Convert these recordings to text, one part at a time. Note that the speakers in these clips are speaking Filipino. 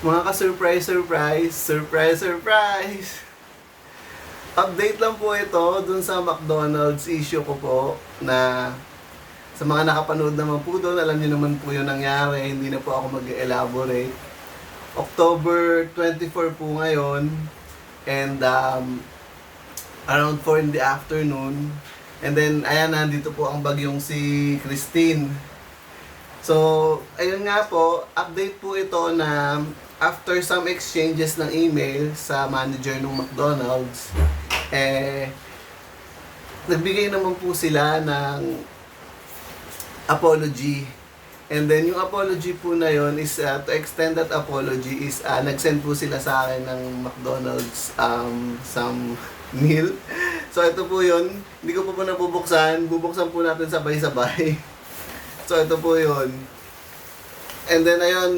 Mga ka-surprise, surprise, surprise, surprise! Update lang po ito dun sa McDonald's issue ko po na sa mga nakapanood naman po doon, alam niyo naman po yung nangyari, hindi na po ako mag-elaborate. October 24 po ngayon and um, around 4 in the afternoon and then ayan nandito po ang bagyong si Christine So, ayun nga po, update po ito na after some exchanges ng email sa manager ng McDonald's, eh, nagbigay naman po sila ng apology. And then, yung apology po na yon is, uh, to extend that apology is, uh, nag-send po sila sa akin ng McDonald's um, some meal. So, ito po yun. Hindi ko po po nabubuksan. Bubuksan po natin sabay-sabay. So, ito po yun. And then, ayun,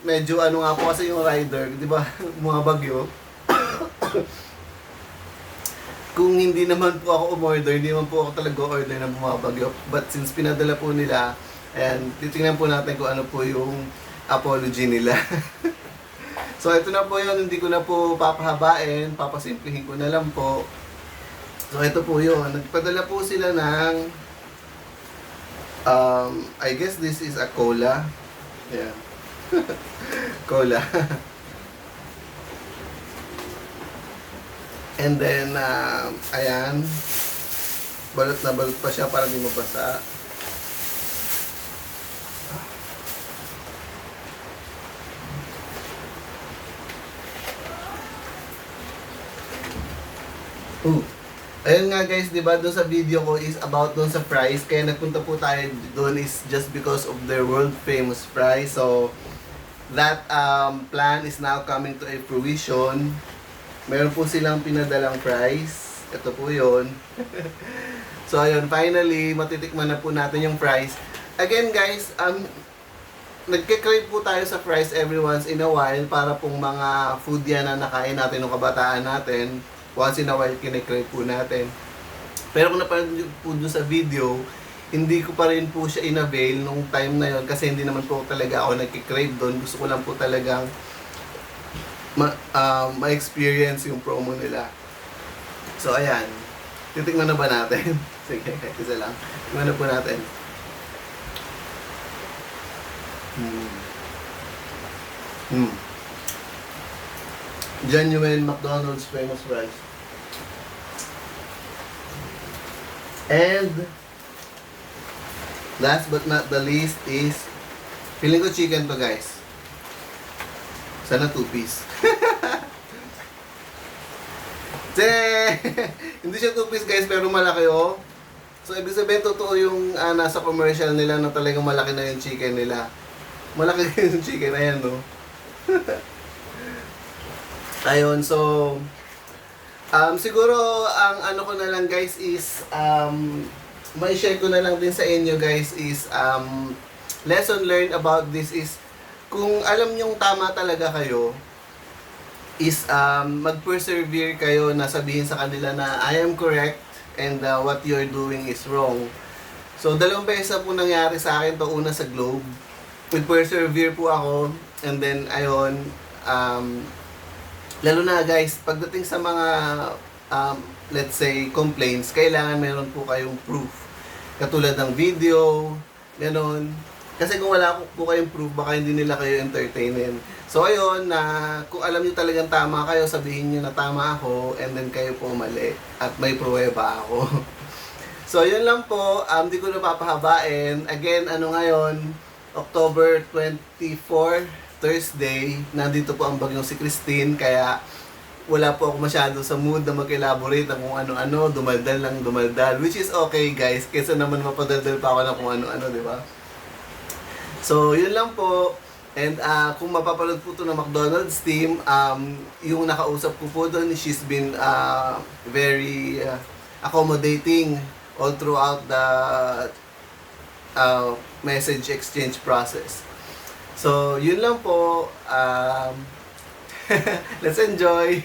medyo ano nga po kasi yung rider, di ba, mga bagyo. Kung hindi naman po ako umorder, hindi naman po ako talaga order ng mga bagyo. But since pinadala po nila, and titingnan po natin kung ano po yung apology nila. so, ito na po yun. Hindi ko na po papahabain. Papasimplihin ko na lang po. So, ito po yun. Nagpadala po sila ng um, I guess this is a cola. Yeah. cola. And then, um, ayan. Balot na balot pa siya para di mabasa. Ooh. Ayun nga guys, 'di ba, doon sa video ko is about doon sa price. Kaya nagpunta po tayo doon is just because of their world famous price. So that um, plan is now coming to a fruition. Meron po silang pinadalang price. Ito po 'yon. so ayun, finally matitikman na po natin yung price. Again guys, um nagke-crave po tayo sa fries every once in a while para pong mga food yan na nakain natin ng kabataan natin once in a while kinikrave po natin. Pero kung napanood po doon sa video, hindi ko pa rin po siya in-avail nung time na yon kasi hindi naman po talaga ako nagkikrave doon. Gusto ko lang po talagang ma- ah, ma-experience yung promo nila. So, ayan. Titikman na ba natin? Sige, isa lang. Tingnan na po natin. Hmm. Hmm. Genuine McDonald's famous fries. And last but not the least is feeling ko chicken to guys. Sana two piece. Hindi siya two piece guys pero malaki oh. So ibig sabihin totoo yung ah, nasa commercial nila na talagang malaki na yung chicken nila. Malaki yung chicken ayan no. Ayun, so um, siguro ang ano ko na lang guys is um, may share ko na lang din sa inyo guys is um, lesson learned about this is kung alam nyong tama talaga kayo is um, mag-persevere kayo na sabihin sa kanila na I am correct and uh, what you're doing is wrong. So, dalawang beses po nangyari sa akin to una sa Globe. Nag-persevere po ako and then ayon um, lalo na guys, pagdating sa mga um, let's say complaints, kailangan meron po kayong proof. Katulad ng video, ganon. Kasi kung wala po kayong proof, baka hindi nila kayo entertainin. So ayun, na kung alam niyo talagang tama kayo, sabihin niyo na tama ako and then kayo po mali at may pruweba ako. so yun lang po, um, di ko na papahabain. Again, ano ngayon, October 24, Thursday, nandito po ang bagyong si Christine, kaya wala po ako masyado sa mood na mag-elaborate ng kung ano-ano, dumaldal lang dumaldal, which is okay guys, kesa naman mapadaldal pa ako ng kung ano-ano, di ba? So, yun lang po. And uh, kung mapapanood po ito ng McDonald's team, um, yung nakausap ko po doon, she's been uh, very uh, accommodating all throughout the uh, message exchange process. So, yun lang po. Um, let's enjoy.